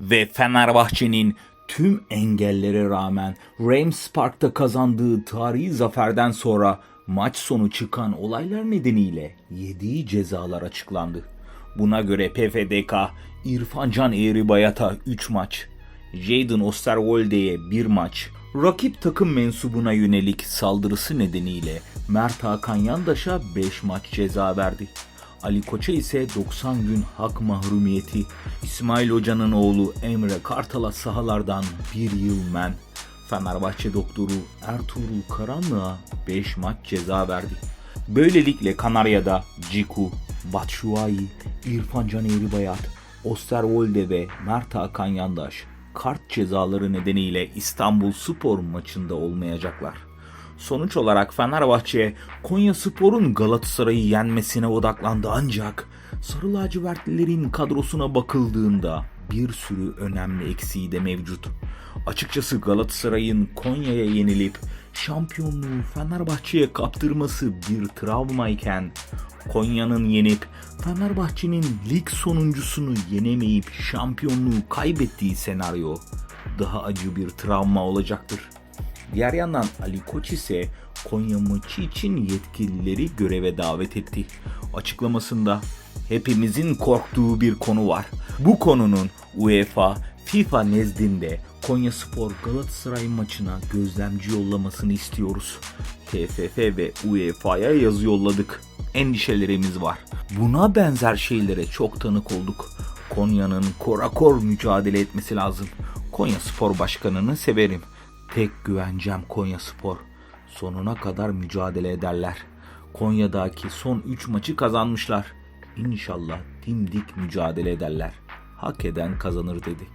Ve Fenerbahçe'nin tüm engellere rağmen Reims Park'ta kazandığı tarihi zaferden sonra maç sonu çıkan olaylar nedeniyle yediği cezalar açıklandı. Buna göre PFDK İrfan Can Eğribayat'a 3 maç, Jadon Osterwolde'ye 1 maç, rakip takım mensubuna yönelik saldırısı nedeniyle Mert Hakan Yandaş'a 5 maç ceza verdi. Ali Koç'a ise 90 gün hak mahrumiyeti, İsmail Hoca'nın oğlu Emre Kartal'a sahalardan 1 yıl men, Fenerbahçe doktoru Ertuğrul Karanlığa 5 maç ceza verdi. Böylelikle Kanarya'da Ciku, Batshuayi, İrfan Can Eğribayat, Osterwolde ve Mert Hakan Yandaş kart cezaları nedeniyle İstanbul Spor maçında olmayacaklar. Sonuç olarak Fenerbahçe Konya Spor'un Galatasaray'ı yenmesine odaklandı ancak Sarı lacivertlilerin kadrosuna bakıldığında bir sürü önemli eksiği de mevcut. Açıkçası Galatasaray'ın Konya'ya yenilip şampiyonluğu Fenerbahçe'ye kaptırması bir travmayken Konya'nın yenip Fenerbahçe'nin lig sonuncusunu yenemeyip şampiyonluğu kaybettiği senaryo daha acı bir travma olacaktır. Diğer yandan Ali Koç ise Konya maçı için yetkilileri göreve davet etti. Açıklamasında hepimizin korktuğu bir konu var. Bu konunun UEFA, FIFA nezdinde Konya Spor Galatasaray maçına gözlemci yollamasını istiyoruz. TFF ve UEFA'ya yazı yolladık. Endişelerimiz var. Buna benzer şeylere çok tanık olduk. Konya'nın korakor mücadele etmesi lazım. Konya Spor Başkanı'nı severim. Tek güvencem Konya Spor. Sonuna kadar mücadele ederler. Konya'daki son 3 maçı kazanmışlar. İnşallah dimdik mücadele ederler. Hak eden kazanır dedi.